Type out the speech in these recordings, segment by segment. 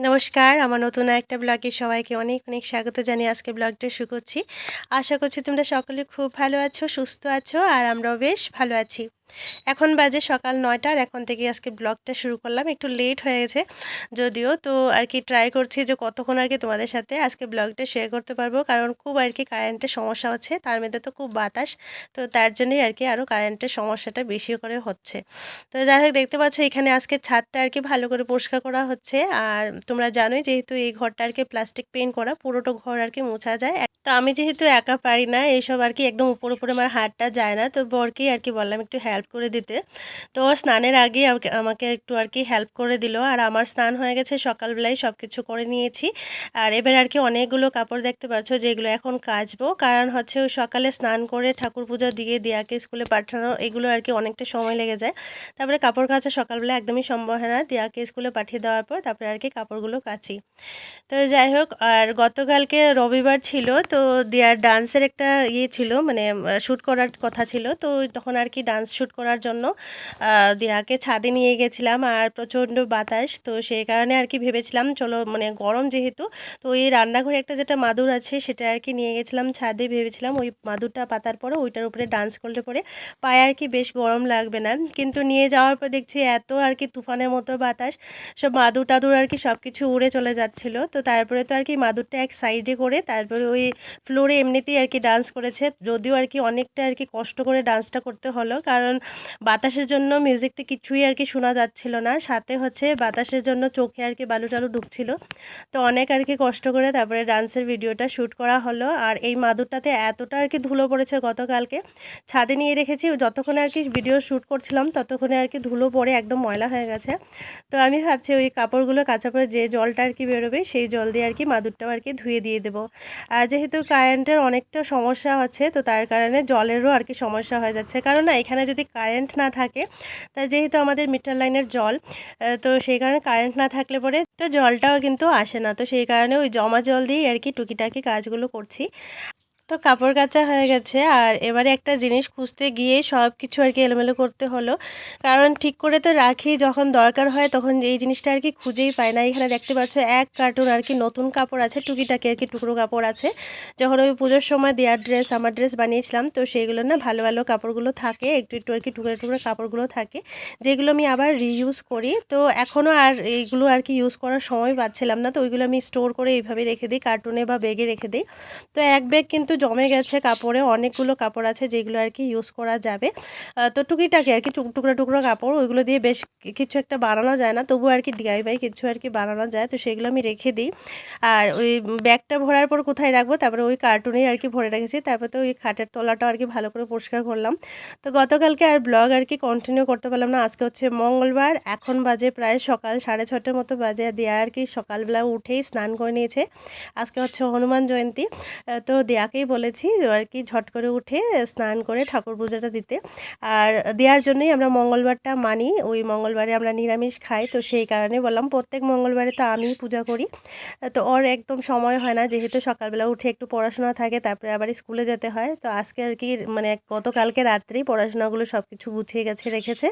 নমস্কার, আমার নতুন একটা ব্লগে সবাইকে অনেক অনেক স্বাগত জানিয়ে আজকে ব্লগটা শুরু করছি। আশা করছি তোমরা সকলে খুব ভালো আছো, সুস্থ আছো, আর আমরাও বেশ ভালো আছি। এখন বাজে সকাল নয়টার এখন থেকে আজকে ব্লগটা শুরু করলাম। একটু লেট হয়ে গেছে, যদিও তো আর কি ট্রাই করছি যে কতক্ষণ আর কি তোমাদের সাথে আজকে ব্লগটা শেয়ার করতে পারব। কারণ খুব আর কি কারেন্টের সমস্যা হচ্ছে, তার মধ্যে তো খুব বাতাস, তো তার জন্যই আর কি আরও কারেন্টের সমস্যাটা বেশি করে হচ্ছে। তো যাই হোক, দেখতে পাচ্ছ এখানে আজকে ছাদটা আর কি ভালো করে পরিষ্কার করা হচ্ছে। আর তোমরা জানোই যেহেতু এই ঘরটা আর কি প্লাস্টিক পেন্ট করা, পুরোটো ঘর আর কি মোছা যায়। তো আমি যেহেতু একা পারি না এইসব আর কি একদম উপর, উপরে আমার হাতটা যায় না। তো বরকেই আর কি বললাম একটু হেল্প করে দিতে। তো স্নানের আগে আমাকে একটু আর কি হেল্প করে দিল। আর আমার স্নান হয়ে গেছে, সকালবেলায় সব কিছু করে নিয়েছি। আর এবার আর কি অনেকগুলো কাপড় দেখতে পাচ্ছ যেগুলো এখন কাচবো। কারণ হচ্ছে ওই সকালে স্নান করে ঠাকুর পুজো দিয়ে, দিয়াকে স্কুলে পাঠানো, এগুলো আর কি অনেকটা সময় লেগে যায়। তারপরে কাপড় কাচা সকালবেলা একদমই সম্ভব হয় না। দিয়াকে স্কুলে পাঠিয়ে দেওয়ার পর তারপরে আর কি কাপড়গুলো কাচি। তো যাই হোক, আর গতকালকে রবিবার ছিল তো দেয়ার ডান্সের একটা ইয়ে ছিল মানে শ্যুট করার কথা ছিল। তো তখন আর কি ডান্স শ্যুট করার জন্য দেয়াকে ছাদে নিয়ে গেছিলাম আর প্রচণ্ড বাতাস। তো সেই কারণে আর কি ভেবেছিলাম, চলো মানে গরম যেহেতু, তো ওই রান্নাঘরে একটা যেটা মাদুর আছে, সেটা আর কি নিয়ে গেছিলাম ছাদে। ভেবেছিলাম ওই মাদুরটা পাতার পরে ওইটার উপরে ডান্স করলে পরে পায়ে আর কি বেশ গরম লাগবে না। কিন্তু নিয়ে যাওয়ার পর দেখছি এত আর কি তুফানের মতো বাতাস, সব মাদুর টাদুর আর কি সব কিছু উড়ে চলে যাচ্ছিল। তো তারপরে তো আর কি মাদুরটা এক সাইডে করে, তারপরে ওই ফ্লোরে এমনিতেই আর কি ডান্স করেছে যদিও আর কি অনেকটা আর কি কষ্ট করে ডান্সটা করতে হলো কারণ বাতাসের জন্য মিউজিকতে কিছুই আর কি শোনা যাচ্ছিল না সাথে হচ্ছে বাতাসের জন্য চোখে আর কি বালু টালু ঢুকছিল তো অনেক আর কি কষ্ট করে তারপরে ডান্সের ভিডিওটা শ্যুট করা হলো আর এই মাদুরটাতে এতটা আর কি ধুলো পড়েছে গতকালকে ছাদে নিয়ে রেখেছি যতক্ষণে আর কি ভিডিও শ্যুট করছিলাম ততক্ষণে আর কি ধুলো পড়ে একদম ময়লা হয়ে গেছে তো আমি ভাবছি ওই কাপড়গুলো কাঁচা পরে যে জলটা আর কি বেরোবে সেই জল দিয়ে আর কি মাদুরটাও আর কি ধুয়ে দিয়ে দেবো আর যেহেতু কারেন্টের অনেকটা সমস্যা হচ্ছে, তো তার কারণে জলেরও আর কি সমস্যা হয়ে যাচ্ছে। কারণ না, এখানে যদি কারেন্ট না থাকে, তা যেহেতু আমাদের মিটার লাইনের জল তো সেই কারণে কারেন্ট না থাকলে পরে তো জলটাও কিন্তু আসে না। তো সেই কারণে ওই জমা জল দিয়েই আর কি টুকিটাকি কাজগুলো করছি। তো কাপড় কাচা হয়ে গেছে। আর এবারে একটা জিনিস খুঁজতে গিয়ে সব কিছু আর কি এলোমেলো করতে হলো। কারণ ঠিক করে তো রাখি, যখন দরকার হয় তখন এই জিনিসটা আর কি খুঁজেই পায় না। এখানে দেখতে পাচ্ছ এক কার্টুন আর কি নতুন কাপড় আছে, টুকিটাকি আর কি টুকরো কাপড় আছে। যখন ওই পুজোর সময় দেওয়ার ড্রেস, আমার ড্রেস বানিয়েছিলাম, তো সেইগুলো না ভালো ভালো কাপড়গুলো থাকে, একটু একটু আর কি টুকরো টুকরো কাপড়গুলো থাকে, যেগুলো আমি আবার রিইউজ করি। তো এখনও আর এইগুলো আর কি ইউজ করার সময় পাচ্ছিলাম না, তো ওইগুলো আমি স্টোর করে এইভাবে রেখে দিই, কার্টুনে বা ব্যাগে রেখে দিই। তো এক ব্যাগ কিন্তু জমে গেছে কাপড়ে, অনেকগুলো কাপড় আছে যেগুলো আর কি ইউজ করা যাবে। তো টুকিটাকি আর কি টুকরো টুকরো কাপড়, ওইগুলো দিয়ে বেশ কিছু একটা বানানো যায় না তবু আর কি ডিআইভাই কিছু আর কি বানানো যায়, তো সেগুলো আমি রেখে দিই। আর ওই ব্যাগটা ভরার পর কোথায় রাখব? তারপরে ওই কার্টুনেই আর কি ভরে রেখেছি, তারপরে তো ওই খাটের তলাটাও আর কি ভালো করে পরিষ্কার করলাম। তো গতকালকে আর ব্লগ আর কি কন্টিনিউ করতে পারলাম না, আজকে হচ্ছে মঙ্গলবার, এখন বাজে প্রায় সকাল সাড়ে ছটার মতো বাজে, দেয়া আর কি সকালবেলা উঠেই স্নান করে নিয়েছে। আজকে হচ্ছে হনুমান জয়ন্তী তো দেয়াকেই বলেছি আর কি ঝট করে উঠে স্নান করে ঠাকুর পূজাটা দিতে। আর দেওয়ার জন্যই আমরা মঙ্গলবারটা মানি, ওই মঙ্গলবারে আমরা নিরামিষ খাই, তো সেই কারণে বললাম প্রত্যেক মঙ্গলবারে তো আমি পূজা করি। তো ওর একদম সময় হয় না, যেহেতু সকালবেলা উঠে একটু পড়াশোনা থাকে, তারপরে আবার স্কুলে যেতে হয়। তো আজকে আর কি মানে গতকালকে রাত্রেই পড়াশোনাগুলো সব কিছু গুছিয়ে গেছে, রেখেছে।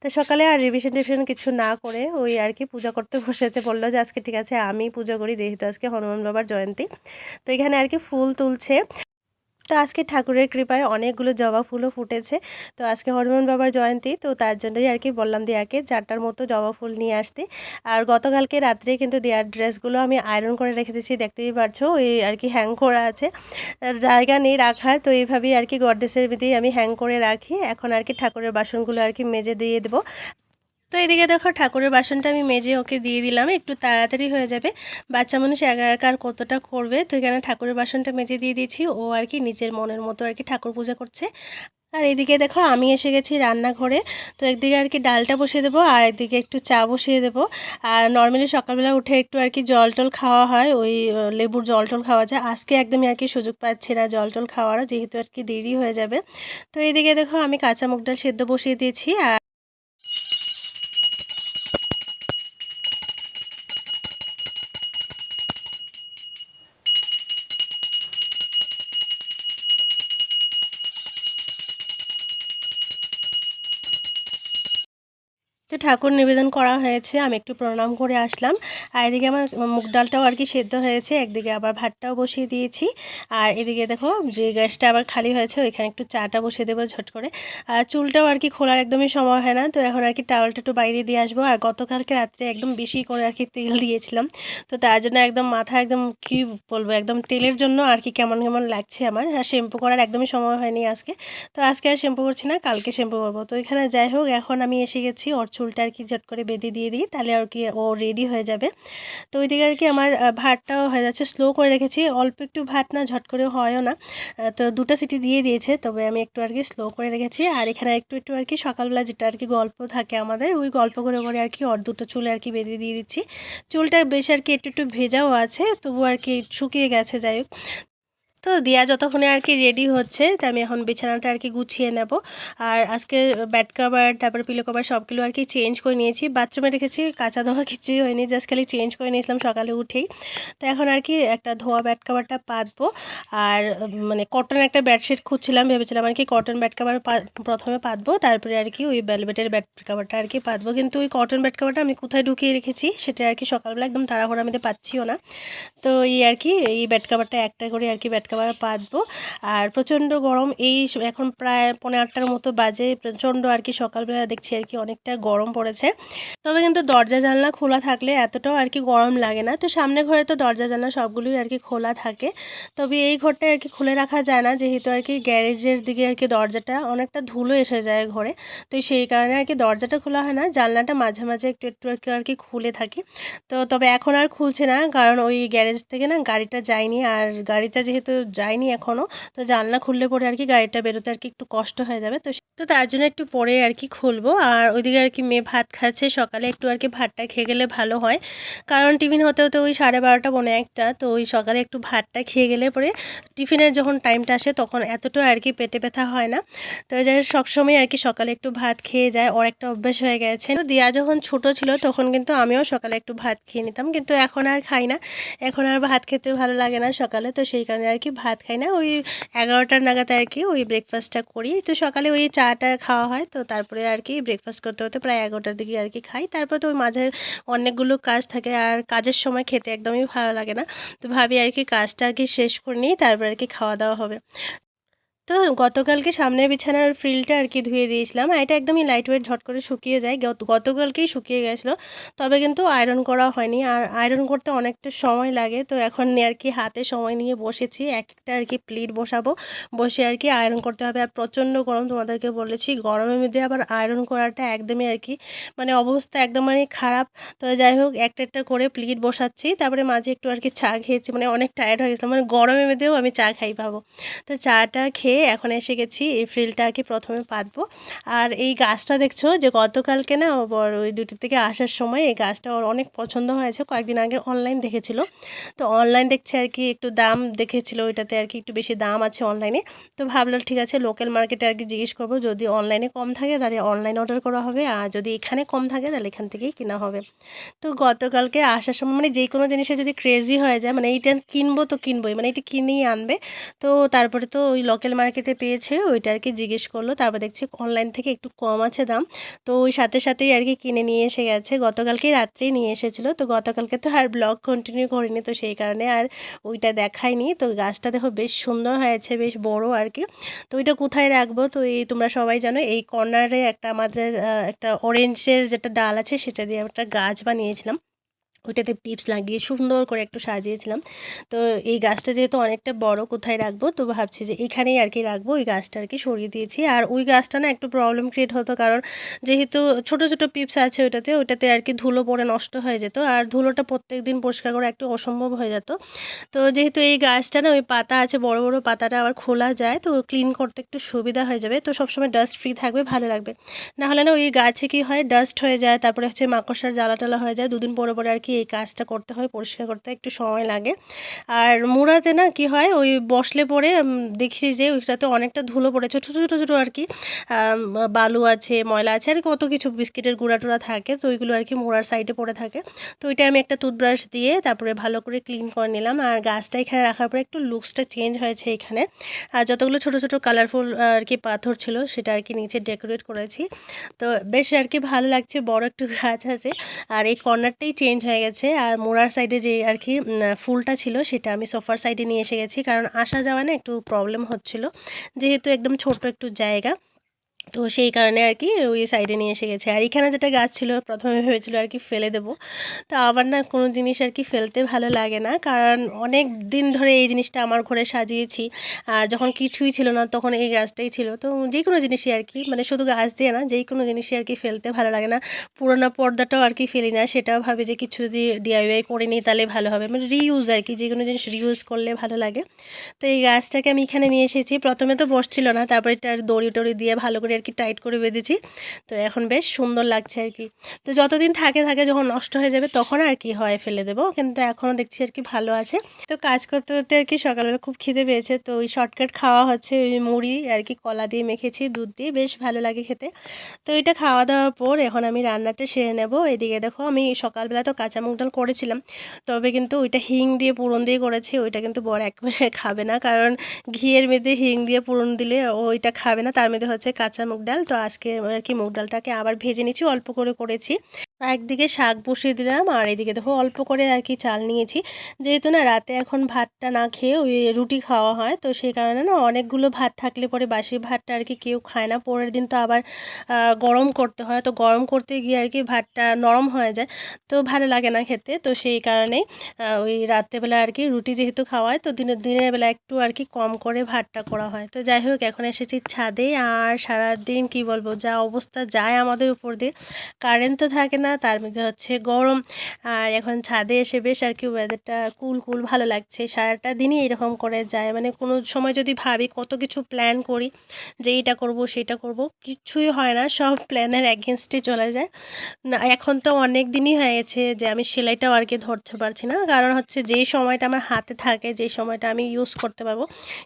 তো সকালে আর রিভিশন টিভিশন কিছু না করে ওই আর কি পূজা করতে বসেছে, বলল যে আজকে ঠিক আছে আমি পূজা করি, যেহেতু আজকে হনুমান বাবার জয়ন্তী। তো এখানে আর কি ফুল তুলছে। তো আজকে ঠাকুরের কৃপায় অনেকগুলো জবা ফুলও ফুটেছে। তো আজকে হনুমান বাবার জয়ন্তী, তো তার জন্যই আর কি বললাম দিয়াকে চারটার মতো জবা ফুল নিয়ে আসতে। আর গতকালকে রাত্রে কিন্তু দেয়ার ড্রেসগুলো আমি আয়রন করে রেখে দিয়েছি, দেখতেই পারছ, ওই আর কি হ্যাং করা আছে। জায়গা নেই রাখার, তো এইভাবেই আর কি গডেসের ভিতরেই আমি হ্যাং করে রাখি। এখন আর কি ঠাকুরের বাসনগুলো আর কি মেজে দিয়ে দেবো। তো এদিকে দেখো ঠাকুরের বাসনটা আমি মেজে ওকে দিয়ে দিলাম, একটু তাড়াতাড়ি হয়ে যাবে। বাচ্চা মানুষ একা একা আর কতটা করবে, তো এখানে ঠাকুরের বাসনটা মেজে দিয়ে দিয়েছি, ও আর কি নিজের মনের মতো আর কি ঠাকুর পূজা করছে। আর এদিকে দেখো আমি এসে গেছি রান্নাঘরে, তো একদিকে আর কি ডালটা বসিয়ে দেবো, আর একদিকে একটু চা বসিয়ে দেবো। আর নর্মালি সকালবেলা উঠে একটু আর কি জল টল খাওয়া হয়, ওই লেবুর জল টল খাওয়া যায়। আজকে একদমই আর কি সুযোগ পাচ্ছি না জল টল খাওয়ারও, যেহেতু আর কি দেরি হয়ে যাবে। তো এদিকে দেখো আমি কাঁচা মুগ ডাল সেদ্ধ বসিয়ে দিয়েছি, আর তো ঠাকুর নিবেদন করা হয়েছে, আমি একটু প্রণাম করে আসলাম। আর এদিকে আমার মুগ ডালটাও আর কি সেদ্ধ হয়েছে, একদিকে আবার ভাতটাও বসিয়ে দিয়েছি। আর এদিকে দেখো যে গ্যাসটা আবার খালি হয়েছে, ওইখানে একটু চাটা বসিয়ে দেবো ঝট করে। আর চুলটাও আর কি খোলার একদমই সময় হয় না, তো এখন আর কি টাওয়ালটা একটু বাইরে দিয়ে আসব। আর গতকালকে রাত্রে একদম বেশি করে আর কি তেল দিয়েছিলাম, তো তার জন্য একদম মাথা একদম কি বলব, একদম তেলের জন্য আর কি কেমন কেমন লাগছে আমার। আর শ্যাম্পু করার একদমই সময় হয়নি আজকে, তো আজকে আর শ্যাম্পু করছি না, কালকে শ্যাম্পু করব। তো এখানে যাই হোক, এখন আমি এসে গেছি ওর চুলটা আর কি ঝট করে বেঁধে দিয়ে দিই, তাহলে আর কি ও রেডি হয়ে যাবে। তো ওইদিকে আর কি আমার ভাতটাও হয়ে যাচ্ছে স্লো করে রেখেছি, অল্প একটু ভাত না, ঝট করে হয়ও না। তো দুটো সিটি দিয়ে দিয়েছে, তবে আমি একটু আর কি স্লো করে রেখেছি, আর এখানে একটু একটু আর কি সকালবেলা যেটা আর কি গল্প থাকে আমাদের, ওই গল্প করে করে আর কি ওর দুটো চুলে আর কি বেঁধে দিয়ে দিচ্ছি। চুলটা বেশ আর কি একটু একটু ভেজাও আছে তবু আর কি শুকিয়ে গেছে, যাই হোক। তো দিয়া যতক্ষণে আর কি রেডি হচ্ছে, তো আমি এখন বিছানাটা আর কি গুছিয়ে নেব। আর আজকে ব্যাড কাভার তারপরে পিলো কভার সবগুলো আর কি চেঞ্জ করে নিয়েছি। বাথরুমে রেখেছি, কাঁচা ধোয়া কিছুই হয়নি জাস্ট খালি চেঞ্জ করে নিয়েছিলাম সকালে উঠেই। তো এখন আর কি একটা ধোয়া ব্যাড কভারটা পাতবো। আর মানে কটন একটা বেডশিট খুঁজছিলাম, ভেবেছিলাম আর কি কটন ব্যাড কাভার প্রথমে পাতবো, তারপরে আর কি ওই ভেলভেটের ব্যাড কাভারটা আর কি পাতবো। কিন্তু ওই কটন ব্যাড কভারটা আমি কোথায় ঢুকিয়ে রেখেছি, সেটা আর কি সকালবেলা একদম তাড়াহুড়ো আমি পাচ্ছিও না। তো এই আর কি, এই ব্যাড কাভারটা একটা করে আর কি ব্যাড কাভার পাতবো। আর প্রচণ্ড গরম, এই এখন প্রায় পনেরো আটটার মতো বাজে, প্রচণ্ড আর কি সকালবেলা দেখছি আর কি অনেকটা গরম পড়েছে। তবে কিন্তু দরজা, জানলা খোলা থাকলে এতটাও আর কি গরম লাগে না। তো সামনে ঘরে তো দরজা, জানলা সবগুলোই আর কি খোলা থাকে। তবে এই ঘরটা আর কি খুলে রাখা যায় না, যেহেতু আর কি গ্যারেজের দিকে আর কি দরজাটা অনেকটা ধুলো এসে যায় ঘরে। তো সেই কারণে আর কি দরজাটা খোলা হয় না, জানলাটা মাঝে মাঝে একটু একটু আর কি আর কি খুলে থাকি। তো তবে এখন আর খুলছে না, কারণ ওই গ্যারেজ থেকে না গাড়িটা যায়নি। আর গাড়িটা যেহেতু যায়নি এখনও তো জানলা খুললে পরে আর কি গাড়িটা বেরোতে আর কি একটু কষ্ট হয়ে যাবে। তো তো তার জন্য একটু পরে আর কি খুলবো। আর ওইদিকে আর কি মেয়ে ভাত খাচ্ছে, সকালে একটু আর কি ভাতটা খেয়ে গেলে ভালো হয়। কারণ টিফিন হতে হতে ওই সাড়ে বারোটা, পৌনে একটা, তো ওই সকালে একটু ভাতটা খেয়ে গেলে পরে টিফিনের যখন টাইমটা আসে তখন এতটা আর কি পেটে ব্যথা হয় না। তো যাই সবসময় আর কি সকালে একটু ভাত খেয়ে যায়, ওর একটা অভ্যেস হয়ে গেছে। তো দিয়া যখন ছোট ছিল তখন কিন্তু আমিও সকালে একটু ভাত খেয়ে নিতাম, কিন্তু এখন আর খাই না। এখন আর ভাত খেতে ভালো লাগে না সকালে, তো সেই কারণে আর কি ভাত খাই না। ওই এগারোটার নাগাদ আর কি ওই ব্রেকফাস্টটা করি। তো সকালে ওই চাটা খাওয়া হয়। তো তারপরে আর কি ব্রেকফাস্ট করতে হতে প্রায় এগারোটার দিকে আর কি খাই। তারপর তো ওই মাঝে অনেকগুলো কাজ থাকে আর কাজের সময় খেতে একদমই ভালো লাগে না। তো ভাবি আর কি কাজটা আর কি শেষ করে নিই, তারপর আর কি খাওয়া দাওয়া হবে। তো গতকালকে সামনের বিছানার ফ্রিলটা আর কি ধুয়ে দিয়েছিলাম। আর এটা একদমই লাইট ওয়েট ঝট করে শুকিয়ে যায়। গত- গতকালকেই শুকিয়ে গেছিল। তবে কিন্তু আয়রন করা হয়নি। আর আয়রন করতে অনেকটা সময় লাগে। তো এখন আর কি হাতে সময় নিয়ে বসেছি। এক একটা আর কি প্লিট বসাবো। বসে আর কি আয়রন করতে হবে। আর প্রচণ্ড গরম তোমাদেরকে বলেছি। গরমের মধ্যে আবার আয়রন করাটা একদমই আর কি মানে অবস্থা একদম মানে খারাপ। তো যাই হোক, একটা একটা করে প্লিট বসাচ্ছি। তারপরে মাঝে একটু আর কি চা খেয়েছি। মানে অনেক টায়ার্ড হয়ে গেছিলাম। মানে গরমের মধ্যেও আমি চা খাই পাবো। তো চাটা খেয়ে এখন এসে গেছি, এই ফ্রিলটা আর কি প্রথমে পাতবো। আর এই গাছটা দেখছ যে গতকালকে না ও বড় ওই দুটি থেকে আসার সময় এই গাছটা ওর অনেক পছন্দ হয়েছে, কয়েকদিন আগে অনলাইন দেখেছিল। তো অনলাইন দেখছে আর কি একটু দাম দেখেছিল, ওইটাতে আর কি একটু বেশি দাম আছে অনলাইনে তো ভাবলো ঠিক আছে লোকাল মার্কেটে আর কি জিজ্ঞেস করব, যদি অনলাইনে কম থাকে তাহলে অনলাইন অর্ডার করা হবে, আর যদি এখানে কম থাকে তাহলে এখান থেকেই কেনা হবে। তো গতকালকে আসার সময় মানে যে কোনো জিনিসে যদি ক্রেজি হয়ে যায় মানে এইটা কিনবো তো কিনবোই মানে এটা কিনেই আনবে। তো তারপরে তো ওই লোকাল মার্কেটে পেয়েছে, ওইটা আর কি জিজ্ঞেস করল, তারপর দেখছি অনলাইন থেকে একটু কম আছে দাম। তো ওই সাথে সাথেই আর কি কিনে নিয়ে এসে গেছে। গতকালকে রাত্রেই নিয়ে এসেছিল, তো গতকালকে তো আর ব্লগ কন্টিনিউ করিনি, তো সেই কারণে আর ওইটা দেখায়নি তো গাছটা দেখো বেশ সুন্দর হয়েছে, বেশ বড় আর কি তো ওইটা কোথায় রাখব? তো এই তোমরা সবাই জানো, এই কর্নারে একটা আমাদের একটা অরেঞ্জের যেটা ডাল আছে, সেটা দিয়ে একটা গাছ বানিয়েছিলাম। ওইটাতে টিপস লাগিয়ে সুন্দর করে একটু সাজিয়েছিলাম। তো এই গাছটা যেহেতু অনেকটা বড় কোথায় রাখব? তো ভাবছি যে এখানেই আর কি রাখব, ওই গাছটা আর কি সরিয়ে দিয়েছি। আর ওই গাছটা না একটু প্রবলেম ক্রিয়েট হতো কারণ যেহেতু ছোট ছোট পিপস আছে ওইটাতে ওইটাতে আর কি ধুলো পড়ে নষ্ট হয়ে যেত। আর ধুলোটা প্রত্যেক দিন পরিষ্কার করা একটু অসম্ভব হয়ে যেত। তো যেহেতু এই গাছটা না ওই পাতা আছে, বড় বড় পাতাটা আবার খোলা যায়, তো ক্লিন করতে একটু সুবিধা হয়ে যাবে। তো সবসময় ডাস্ট ফ্রি থাকবে, ভালো লাগবে। না হলে না ওই গাছে কি হয় ডাস্ট হয়ে যায়, তারপরে হচ্ছে মাকড়সার জ্বালা টালা হয়ে যায়, দুদিন পরে পরে আর কি এই কাজটা করতে হয়, পরিষ্কার করতে একটু সময় লাগে। আর মুড়াতে না কি হয়, ওই বসলে পরে দেখছি যে ওইটাতে অনেকটা ধুলো পড়ে ছোটো ছোটো ছোটো আর কি। বালু আছে, ময়লা আছে, আর কত কিছু বিস্কিটের গুঁড়া টুড়া থাকে, তো ওইগুলো আর কি মোড়ার সাইডে পড়ে থাকে। তো ওইটা আমি একটা টুথব্রাশ দিয়ে তারপরে ভালো করে ক্লিন করে নিলাম। আর গাছটা এখানে রাখার পরে একটু লুকসটা চেঞ্জ হয়েছে এখানে। আর যতগুলো ছোটো ছোটো কালারফুল আর কি পাথর ছিল, সেটা আর কি নিচে ডেকোরেট করেছি। তো বেশ আর কি ভালো লাগছে, বড় একটু গাছ আছে। আর এই কর্নারটাই চেঞ্জ হয়ে গেছে আর মোড়ার সাইডে যে আর কি ফুলটা ছিল সেটা আমি সোফার সাইডে নিয়ে এসে গেছি। কারণ আসা যাওয়া না একটু প্রবলেম হচ্ছিল। যেহেতু একদম ছোট একটু জায়গা। তো সেই কারণে আর কি ওই সাইডে নিয়ে এসে গেছে। আর এখানে যেটা গাছ ছিল, প্রথমে ভেবেছিল আর কি ফেলে দেবো। তো আমার না কোনো জিনিস আর কি ফেলতে ভালো লাগে না, কারণ অনেক দিন ধরে এই জিনিসটা আমার ঘরে সাজিয়েছি। আর যখন কিছুই ছিল না, তখন এই গাছটাই ছিল। তো যে কোনো জিনিসই আর কি মানে শুধু গাছ দিয়ে না যেই কোনো জিনিসই আর কি ফেলতে ভালো লাগে না। পুরোনো পর্দাটাও আর কি ফেলি না, সেটাও ভাবে যে কিছু যদি ডিআইওয়াই করে নিই তাহলে ভালো হবে। মানে রিউজ আর কি যে কোনো জিনিস রিউজ করলে ভালো লাগে। তো এই গাছটাকে আমি এখানে নিয়ে এসেছি। প্রথমে তো বসছিল না, তারপরে এটা দড়ি টড়ি দিয়ে ভালো করে আর কি টাইট করে বেঁধেছি। তো এখন বেশ সুন্দর লাগছে আর কি। তো যতদিন থাকে থাকে যখন নষ্ট হয়ে যাবে তখন আর কি হয় ফেলে দেবো। কিন্তু এখনও দেখছি আর কি ভালো আছে। তো কাজ করতে করতে আর কি সকালবেলা খুব খিদে পেয়েছে। তো ওই শর্টকাট খাওয়া হচ্ছে, ওই মুড়ি আর কি কলা দিয়ে মেখেছি, দুধ দিয়ে। বেশ ভালো লাগে খেতে। তো এটা খাওয়া দাওয়ার পর এখন আমি রান্নাটা সেরে নেব। এদিকে দেখো আমি সকালবেলা তো কাঁচা মুগ ডাল করেছিলাম। তবে কিন্তু ওইটা হিং দিয়ে, পুরন দিয়ে করেছি। ওইটা কিন্তু বড় একবারে খাবে না। কারণ ঘিয়ের মধ্যে হিং দিয়ে, পুরন দিলে ওইটা খাবে না। তার মধ্যে হচ্ছে কাঁচা মুগ ডাল তো আজকে আর কি মুগ ডালটাকে আবার ভেজে নিচ্ছি অল্প করে করেছি। একদিকে শাক বসিয়ে দিলাম আর এদিকে দেখো অল্প করে আর কি চাল নিয়েছি। যেহেতু না রাতে এখন ভাতটা না খেয়ে ওই রুটি খাওয়া হয় তো সেই কারণে না অনেকগুলো ভাত থাকলে পরে বাসি ভাতটা আর কি কেউ খায় না। পরের দিন তো আবার গরম করতে হয় তো গরম করতে গিয়ে আর কি ভাতটা নরম হয়ে যায় তো ভালো লাগে না খেতে। তো সেই কারণেই আহ, ওই রাত্রেবেলা আর কি রুটি যেহেতু খাওয়ায় তো দিনের দিনের বেলা একটু আর কি কম করে ভাতটা করা হয়। তো যাই হোক এখন এসেছি ছাদে আর সারাদিন কি বলব যা অবস্থা যায় আমাদের উপর দিয়ে। কারেন্ট তো থাকে না তার মধ্যে হচ্ছে গরম। আর এখন ছাদে এসে বেশ আর কি ওয়েদারটা কুল কুল ভালো লাগছে। সারাটা দিনই এরকম করে যায়। মানে কোনো সময় যদি ভাবি কত কিছু প্ল্যান করি, যে এইটা করব, সেটা করব, কিছুই হয় না। সব প্ল্যানের অ্যাগেনস্টে চলে যায়। না, এখন তো অনেক দিনই হয়ে গেছে যে আমি সেলাইটাও আর কি ধরতে পারছি না। কারণ হচ্ছে যেই সময়টা আমার হাতে থাকে, যেই সময়টা আমি ইউজ করতে পারব,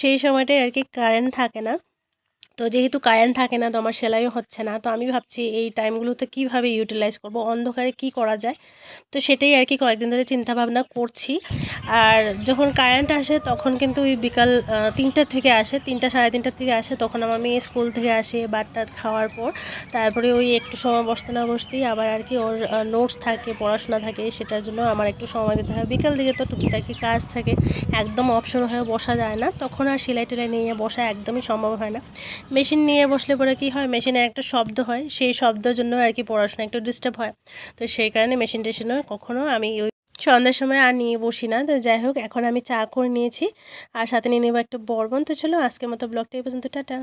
সেই সময়টাই আর কি কারেন্ট থাকে না। তো যেহেতু কারেন্ট থাকে না তো আমার সেলাইও হচ্ছে না তো আমি ভাবছি এই টাইমগুলোতে কীভাবে ইউটিলাইজ করব অন্ধকারে কি করা যায়? তো সেটাই আর কি কয়েকদিন ধরে চিন্তা ভাবনা করছি। আর যখন কারেন্ট আসে তখন কিন্তু ওই বিকাল আহ, তিনটার থেকে আসে তিনটা সাড়ে তিনটার থেকে আসে তখন আমার মেয়ে স্কুল থেকে আসে বাটটা খাওয়ার পর। তারপরে ওই একটু সময় বসতে না বসতেই আবার আর কি ওর নোটস থাকে পড়াশোনা থাকে সেটার জন্য আমার একটু সময় দিতে হয়। বিকাল দিকে তো টুকিটাকি কাজ থাকে একদম অপসর হয়ে বসা যায় না তখন আর সেলাই টেলাই নিয়ে বসা একদমই সম্ভব হয় না। মেশিন নিয়ে বসলে পরে কি হয়? মেশিনে একটা শব্দ হয়, সেই শব্দের জন্য আর কি পড়াশোনা একটু ডিস্টার্ব হয়। তো সেই কারণে মেশিন টেশিনও কখনও আমি ওই সন্ধ্যার সময় আর নিয়ে বসি না। তো যাই হোক, এখন আমি চা করে নিয়েছি। আর সাথে নিয়ে নেব একটা বর্বন। তো চলো, আজকের মতো ব্লগটা এই পর্যন্ত। টাটা।